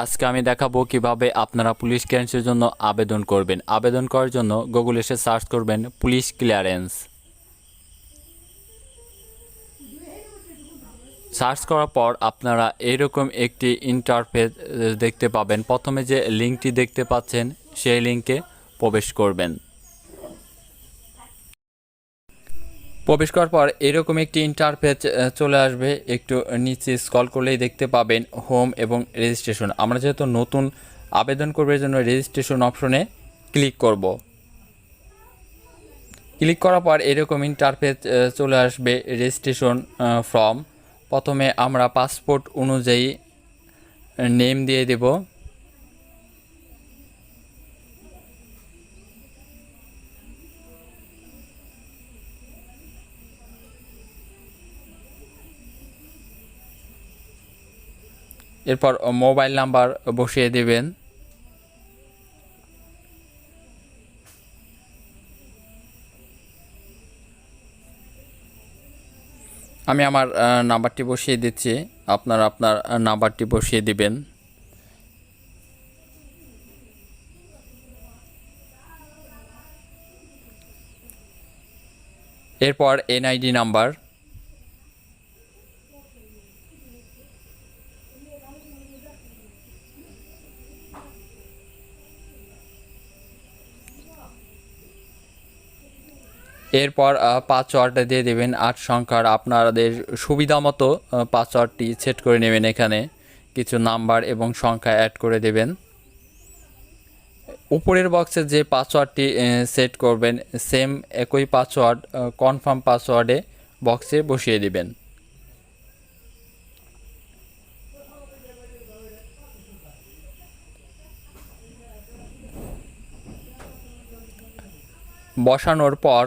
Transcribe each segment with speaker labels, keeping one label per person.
Speaker 1: আজকে আমি দেখাবো কীভাবে আপনারা পুলিশ ক্লিয়ারেন্সের জন্য আবেদন করবেন। আবেদন করার জন্য গুগল এসে সার্চ করবেন পুলিশ ক্লিয়ারেন্স সার্চ করার পর আপনারা এরকম একটি ইন্টারফেস দেখতে পাবেন। প্রথমে যে লিঙ্কটি দেখতে পাচ্ছেন, সেই লিঙ্কে প্রবেশ করবেন। প্রবেশ করার পর এরকম একটি ইন্টারফেস চলে আসবে। একটু নিচে স্ক্রল করলেই দেখতে পাবেন হোম এবং রেজিস্ট্রেশন আমরা যেহেতু নতুন আবেদন করবার জন্য রেজিস্ট্রেশন অপশনে ক্লিক করব। ক্লিক করার পর এরকম ইন্টারফেস চলে আসবে রেজিস্ট্রেশন ফর্ম প্রথমে আমরা পাসপোর্ট অনুযায়ী নেম দিয়ে দেব। এরপর মোবাইল নাম্বার বসিয়ে দেবেন। আমি আমার নাম্বারটি বসিয়ে দিচ্ছি। আপনার আপনার নাম্বারটি বসিয়ে দিবেন। এরপর এনআইডি নাম্বার। এরপর পাসওয়ার্ডটা দিয়ে দেবেন আট সংখ্যার আপনাদের সুবিধা মতো পাসওয়ার্ডটি সেট করে নেবেন এখানে। কিছু নাম্বার এবং সংখ্যা অ্যাড করে দেবেন। উপরের বক্সে যে পাসওয়ার্ডটি সেট করবেন সেম একই পাসওয়ার্ড কনফার্ম পাসওয়ার্ডে বক্সে বসিয়ে দিবেন। বসানোর পর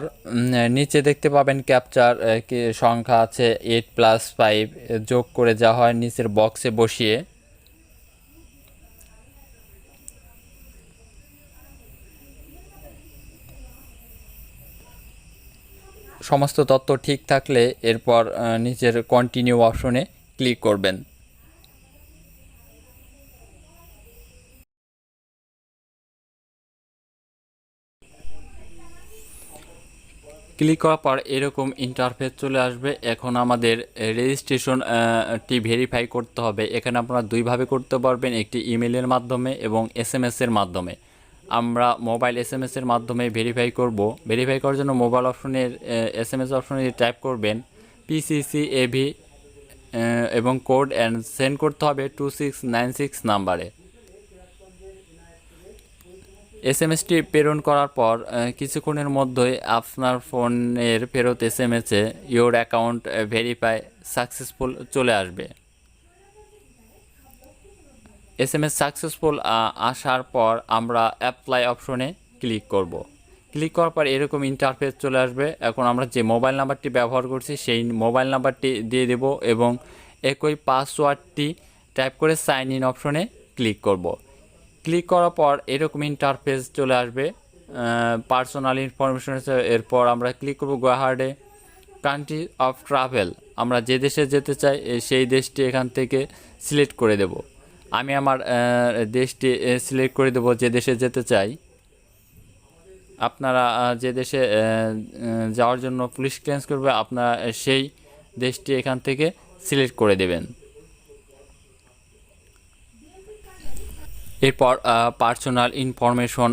Speaker 1: নিচে দেখতে পাবেন ক্যাপচার সংখ্যা আছে এইট প্লাস ফাইভ যোগ করে যা হয় নিচের বক্সে বসিয়ে। সমস্ত তথ্য ঠিক থাকলে এরপর নিচের কন্টিনিউ অপশনে ক্লিক করবেন। ক্লিক করার পর এরকম ইন্টারফেস চলে আসবে। এখন আমাদের রেজিস্ট্রেশন টি ভেরিফাই করতে হবে। এখানে আপনারা দুইভাবে করতে পারবেন, একটি ইমেলের মাধ্যমে এবং এস এম এর মাধ্যমে। আমরা মোবাইল এস এম এর মাধ্যমে ভেরিফাই করব। ভেরিফাই করার জন্য মোবাইল অপশনের এস এম এস অপশনে টাইপ করবেন পিসিসি এভি এবং কোড অ্যান্ড সেন্ড করতে হবে টু সিক্স নাইন সিক্স নাম্বারে এস এম এসটি প্রেরণ করার পর কিছুক্ষণের মধ্যেই আপনার ফোনের ফেরত এস এম এসে অ্যাকাউন্ট ভেরিফাই সাকসেসফুল চলে আসবে। এস এম এস সাকসেসফুল আসার পর আমরা অ্যাপ্লাই অপশনে ক্লিক করব। ক্লিক করার পর এরকম ইন্টারফেস চলে আসবে। এখন আমরা যে মোবাইল নাম্বারটি ব্যবহার করছি, সেই মোবাইল নাম্বারটি দিয়ে দেব এবং একই পাসওয়ার্ডটি টাইপ করে সাইন ইন অপশনে ক্লিক করব। ক্লিক করার পর এরকম ইন্টারফেস চলে আসবে। পার্সোনাল ইনফরমেশন এরপর আমরা ক্লিক করব গোয়াহার্ডে কান্ট্রি অফ ট্রাভেল আমরা যে দেশে যেতে চাই সেই দেশটি এখান থেকে সিলেক্ট করে দেব। আমি আমার দেশটি সিলেক্ট করে দেব যে দেশে যেতে চাই। আপনারা যে দেশে যাওয়ার জন্য পুলিশ ক্লিয়ারেন্স করবে, আপনারা সেই দেশটি এখান থেকে সিলেক্ট করে দেবেন। এরপর পার্সোনাল ইনফরমেশন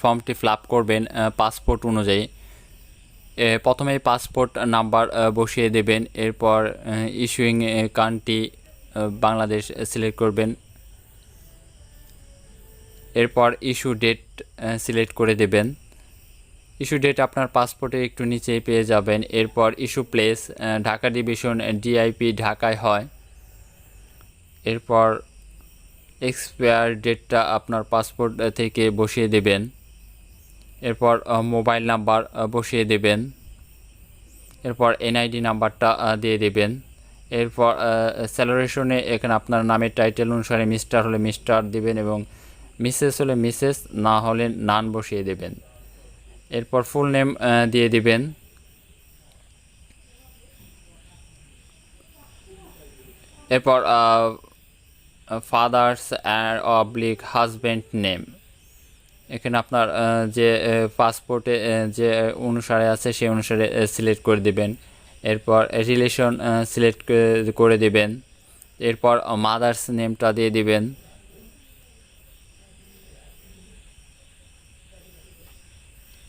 Speaker 1: ফর্মটি ফিল করবেন পাসপোর্ট অনুযায়ী। প্রথমে পাসপোর্ট নাম্বার বসিয়ে দেবেন, এরপর ইস্যুইং কান্ট্রি বাংলাদেশ সিলেক্ট করবেন। এরপর ইস্যু ডেট সিলেক্ট করে দেবেন। ইস্যু ডেট আপনার পাসপোর্টে একটু নিচেই পেয়ে যাবেন। এরপর issue place Dhaka division DIP ঢাকায় হয়। এরপর এক্সপায়ার ডেটটা আপনার পাসপোর্ট থেকে বসিয়ে দেবেন। এরপর মোবাইল নাম্বার বসিয়ে দেবেন। এরপর এনআইডি নাম্বারটা দিয়ে দেবেন। এরপর স্যালারেশনে এখানে আপনার নামের টাইটেল অনুসারে মিস্টার হলে মিস্টার দিবেন এবং মিসেস হলে মিসেস না হলে নান বসিয়ে দেবেন। এরপর ফুল নেম দিয়ে দিবেন। এরপর father's and oblique husband name এখানে আপনার যে পাসপোর্টে যে অনুসারে আছে, সেই অনুসারে সিলেক্ট করে দিবেন। এরপর রিলেশন সিলেক্ট করে দিবেন। এরপর মাদার্স নেমটা দিয়ে দিবেন।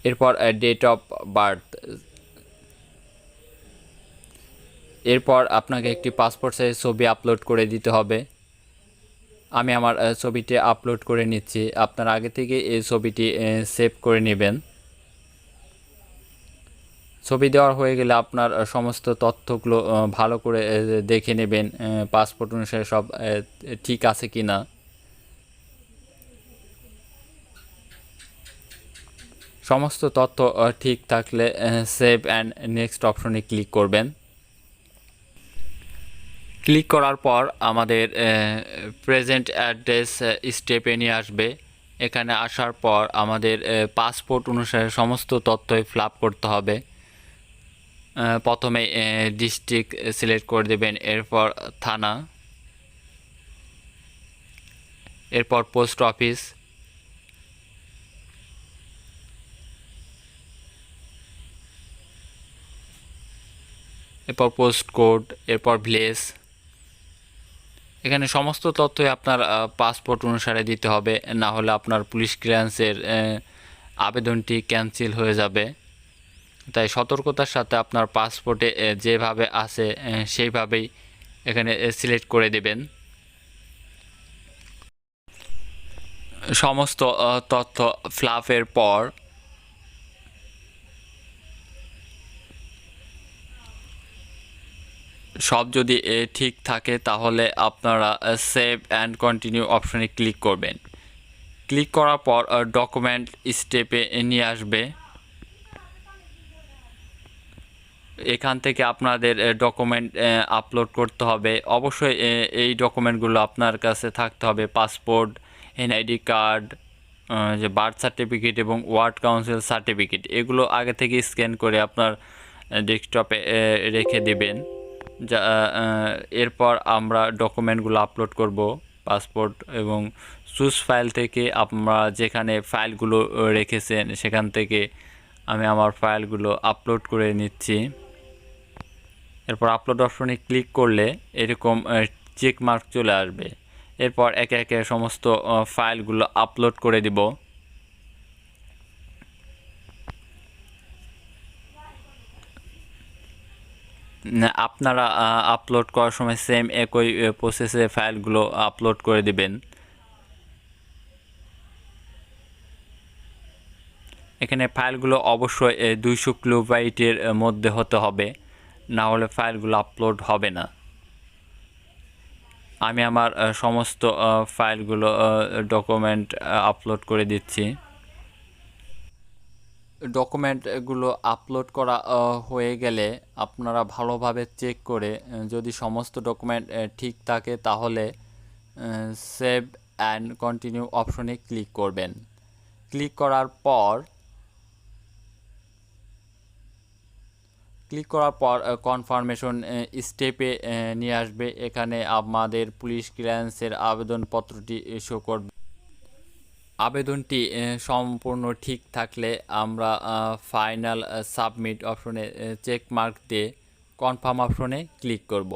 Speaker 1: এরপর ডেট অফ বার্থ এরপর, আপনাকে একটি পাসপোর্ট সাইজ ছবি আপলোড করে দিতে হবে। আমি আমার ছবিটি আপলোড করে নিচ্ছি। আপনার আগে থেকে এই ছবিটি সেভ করে নেবেন। ছবি দেওয়ার হয়ে গেলে আপনার সমস্ত তথ্যগুলো ভালো করে দেখে নেবেন পাসপোর্ট অনুসারে সব ঠিক আছে কি না সমস্ত তথ্য ঠিক থাকলে সেভ অ্যান্ড নেক্সট অপশনে ক্লিক করবেন। ক্লিক করার পর আমাদের প্রেজেন্ট অ্যাড্রেস স্টেপে নিয়ে আসবে। এখানে আসার পর আমাদের পাসপোর্ট অনুসারে সমস্ত তথ্যই ফিল আপ করতে হবে। প্রথমে ডিস্ট্রিক্ট সিলেক্ট করে দেবেন, এরপর থানা, এরপর পোস্ট অফিস এরপর পোস্ট কোড এরপর ভিলেজ এখানে সমস্ত তথ্যই আপনার পাসপোর্ট অনুসারে দিতে হবে। না হলে আপনার পুলিশ ক্লিয়ারেন্সের আবেদনটি ক্যান্সেল হয়ে যাবে। তাই সতর্কতার সাথে আপনার পাসপোর্টে যেভাবে আছে সেইভাবেই এখানে সিলেক্ট করে দেবেন। সমস্ত তথ্য ফ্লাফের পর সব যদি ঠিক থাকে, তাহলে আপনারা সেভ অ্যান্ড কন্টিনিউ অপশানে ক্লিক করবেন। ক্লিক করার পর ডকুমেন্ট স্টেপে নিয়ে আসবে। এখান থেকে আপনাদের ডকুমেন্ট আপলোড করতে হবে। অবশ্যই এই ডকুমেন্টগুলো আপনার কাছে থাকতে হবে। পাসপোর্ট এনআইডি কার্ড যে বার্থ সার্টিফিকেট এবং ওয়ার্ড কাউন্সিল সার্টিফিকেট এগুলো আগে থেকে স্ক্যান করে আপনার ডেস্কটপে রেখে দিবেন। যা এরপর আমরা ডকুমেন্টগুলো আপলোড করব পাসপোর্ট এবং চুজ ফাইল থেকে আমরা যেখানে ফাইলগুলো রেখেছেন সেখান থেকে আমি আমার ফাইলগুলো আপলোড করে নিচ্ছি। এরপর আপলোড অপশনে ক্লিক করলে এরকম চেক মার্ক চলে আসবে। এরপর একে একে সমস্ত ফাইলগুলো আপলোড করে দিব। আপনারা আপলোড করার সময় সেম একই প্রসেসে ফাইলগুলো আপলোড করে দিবেন। এখানে ফাইলগুলো অবশ্যই দুইশো কিলোবাইটের মধ্যে হতে হবে। না হলে ফাইলগুলো আপলোড হবে না। আমি আমার সমস্ত ফাইলগুলো ডকুমেন্ট আপলোড করে দিচ্ছি। ডকুমেন্টগুলো আপলোড করা হয়ে গেলে আপনারা ভালোভাবে চেক করে যদি সমস্ত ডকুমেন্ট ঠিক থাকে তাহলে সেভ অ্যান্ড কন্টিনিউ অপশনে ক্লিক করবেন। ক্লিক করার পর ক্লিক করার পর কনফার্মেশন স্টেপে নিয়ে আসবে। এখানে আমাদের পুলিশ ক্লিয়ারেন্সের আবেদনপত্রটি শো করবে। আবেদনটি সম্পূর্ণ ঠিক থাকলে আমরা ফাইনাল সাবমিট অপশনে চেক মার্ক দিয়ে কনফার্ম অপশনে ক্লিক করব।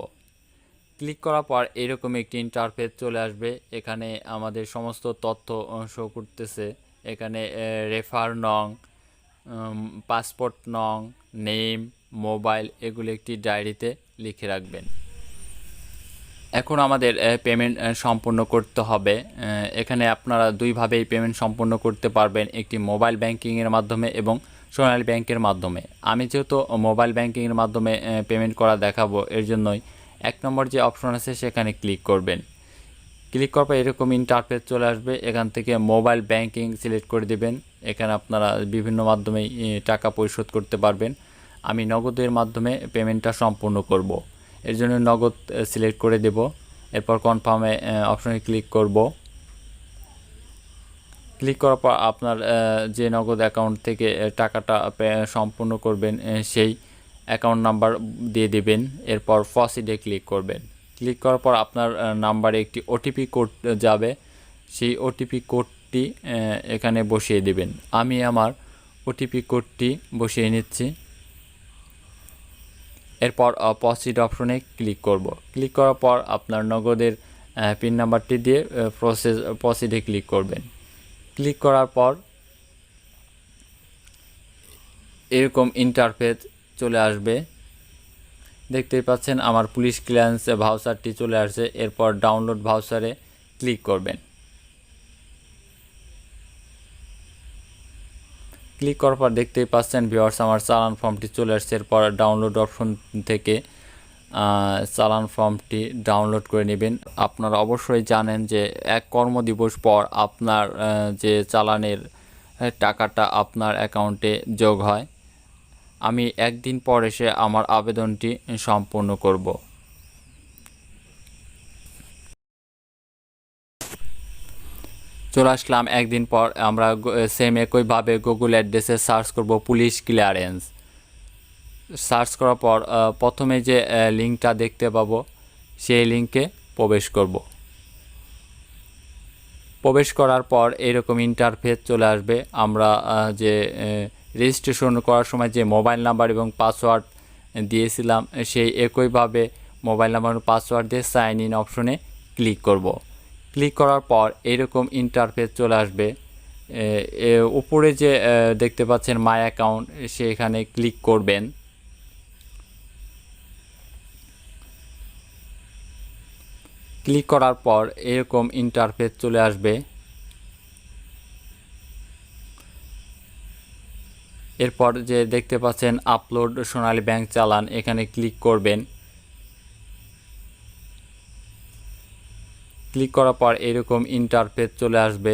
Speaker 1: ক্লিক করার পর এরকম একটি ইন্টারফেস চলে আসবে। এখানে আমাদের সমস্ত তথ্য শো করতেছে। এখানে রেফার নং পাসপোর্ট নং নেম মোবাইল এগুলো একটি ডায়েরিতে লিখে রাখবেন। এখন আমাদের পেমেন্ট সম্পূর্ণ করতে হবে। এখানে আপনারা দুইভাবেই পেমেন্ট সম্পূর্ণ করতে পারবেন, একটি মোবাইল ব্যাংকিংয়ের মাধ্যমে এবং সোনালী ব্যাংকের মাধ্যমে। আমি যেহেতু মোবাইল ব্যাংকিংয়ের মাধ্যমে পেমেন্ট করা দেখাবো, এর জন্যই এক নম্বর যে অপশন আছে সেখানে ক্লিক করবেন। ক্লিক করার পর এরকম ইন্টারফেস চলে আসবে, এখান থেকে মোবাইল ব্যাংকিং সিলেক্ট করে দিবেন। এখানে আপনারা বিভিন্ন মাধ্যমে টাকা পরিশোধ করতে পারবেন। আমি নগদের মাধ্যমে পেমেন্টটা সম্পূর্ণ করব। এর জন্য নগদ সিলেক্ট করে দেব। এরপর কনফার্মে অপশনে ক্লিক করব। ক্লিক করার পর আপনার যে নগদ অ্যাকাউন্ট থেকে টাকাটা সম্পূর্ণ করবেন সেই অ্যাকাউন্ট নাম্বার দিয়ে দিবেন। এরপর ফসিডে ক্লিক করবেন। ক্লিক করার পর আপনার নাম্বারে একটি ওটিপি কোড যাবে। সেই ওটিপি কোডটি এখানে বসিয়ে দিবেন। আমি আমার ওটিপি কোডটি বসিয়ে নিচ্ছি। এরপর পসিড অপশনে ক্লিক করব। ক্লিক করার পর আপনার নগদের পিন নাম্বারটি দিয়ে প্রসেস প্রসিডে ক্লিক করবেন। ক্লিক করার পর এরকম ইন্টারফেস চলে আসবে। দেখতেই পাচ্ছেন, আমার পুলিশ ক্লিয়ারেন্স ভাউচারটি চলে আসছে। এরপর ডাউনলোড ভাউচারে ক্লিক করবেন। ক্লিক করার পর দেখতেই পাচ্ছেন ভিওয়ার্স আমার চালান ফর্মটি চলে আসছে। এরপর ডাউনলোড অপশন থেকে চালান ফর্মটি ডাউনলোড করে নেবেন। আপনারা অবশ্যই জানেন যে এক কর্মদিবস পর আপনার যে চালানের টাকাটা আপনার অ্যাকাউন্টে যোগ হয়। আমি একদিন পর এসে আমার আবেদনটি সম্পূর্ণ করব। চলে আসলাম একদিন পর আমরা সেম একইভাবে গুগল অ্যাড্রেসে সার্চ করব পুলিশ ক্লিয়ারেন্স সার্চ করার পর প্রথমে যে লিঙ্কটা দেখতে পাবো, সেই লিঙ্কে প্রবেশ করব। প্রবেশ করার পর এরকম ইন্টারফেস চলে আসবে। আমরা যে রেজিস্ট্রেশন করার সময় যে মোবাইল নাম্বার এবং পাসওয়ার্ড দিয়েছিলাম, সেই একইভাবে মোবাইল নাম্বার পাসওয়ার্ড দিয়ে সাইন ইন অপশনে ক্লিক করব। ক্লিক করার পর এরকম ইন্টারফেস চলে আসবে। উপরে যে দেখতে পাচ্ছেন মাই অ্যাকাউন্ট সেখানে ক্লিক করবেন। ক্লিক করার পর এরকম ইন্টারফেস চলে আসবে। এরপর যে দেখতে পাচ্ছেন আপলোড সোনালী ব্যাংক চালান, এখানে ক্লিক করবেন। ক্লিক করার পর এরকম ইন্টারফেস চলে আসবে।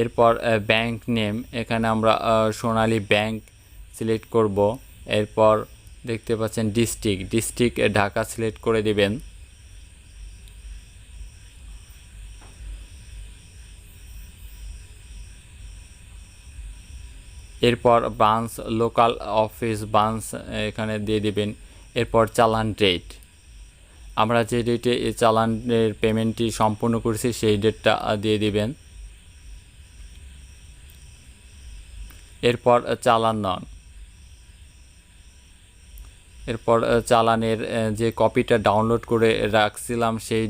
Speaker 1: এরপর ব্যাংক নেম এখানে আমরা সোনালী ব্যাংক সিলেক্ট করব। এরপর দেখতে পাচ্ছেন ডিস্ট্রিক্ট ডিস্ট্রিক্ট ঢাকা সিলেক্ট করে দিবেন। এরপর বান্স লোকাল অফিস বান্স এখানে দিয়ে দিবেন। এরপর চালান ডেট আমরা যে ডেটে এই চালানের পেমেন্টটি সম্পূর্ণ করেছি, সেই ডেটটা দিয়ে দিবেন। এরপর চালান নন। এরপর চালানের যে কপিটা ডাউনলোড করে রাখছিলাম, সেই,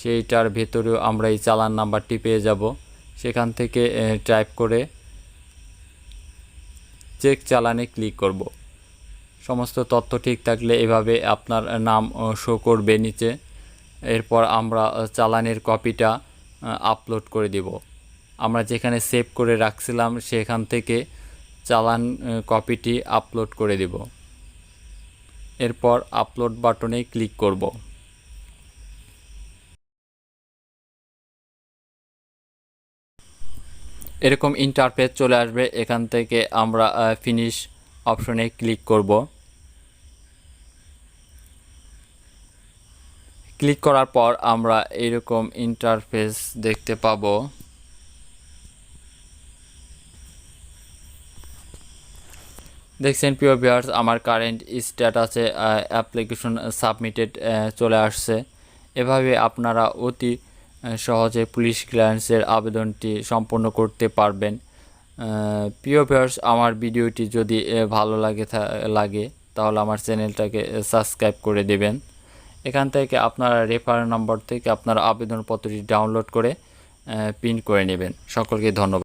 Speaker 1: সেইটার ভেতরেও আমরা এই চালান নাম্বারটি পেয়ে যাব। সেখান থেকে টাইপ করে চেক চালানে ক্লিক করব। সমস্ত তথ্য ঠিক থাকলে এভাবে আপনার নাম শো করবে নিচে। এরপর আমরা চালানের কপিটা আপলোড করে দিব। আমরা যেখানে সেভ করে রাখছিলাম সেখান থেকে চালান কপিটি আপলোড করে দিব। এরপর আপলোড বাটনে ক্লিক করব। এরকম ইন্টারফেস চলে আসবে। এখান থেকে আমরা ফিনিশ অপশনে ক্লিক করব। ক্লিক করার পর আমরা এরকম ইন্টারফেস দেখতে পাবো। দেখছেন প্রিয় ভিউয়ার্স আমার কারেন্ট স্ট্যাটাসে অ্যাপ্লিকেশন সাবমিটেড চলে আসছে। এভাবে আপনারা অতি সহজে পুলিশ ক্লিয়ারেন্সের আবেদনটি সম্পন্ন করতে পারবেন। প্রিয় ভিউয়ার্স আমার ভিডিওটি যদি ভালো লাগে লাগে, তাহলে আমার চ্যানেলটাকে সাবস্ক্রাইব করে দেবেন। এখান থেকে আপনারা রেফার নাম্বার থেকে আপনার আবেদনপত্রটি ডাউনলোড করে প্রিন্ট করে নেবেন। সকলকে ধন্যবাদ।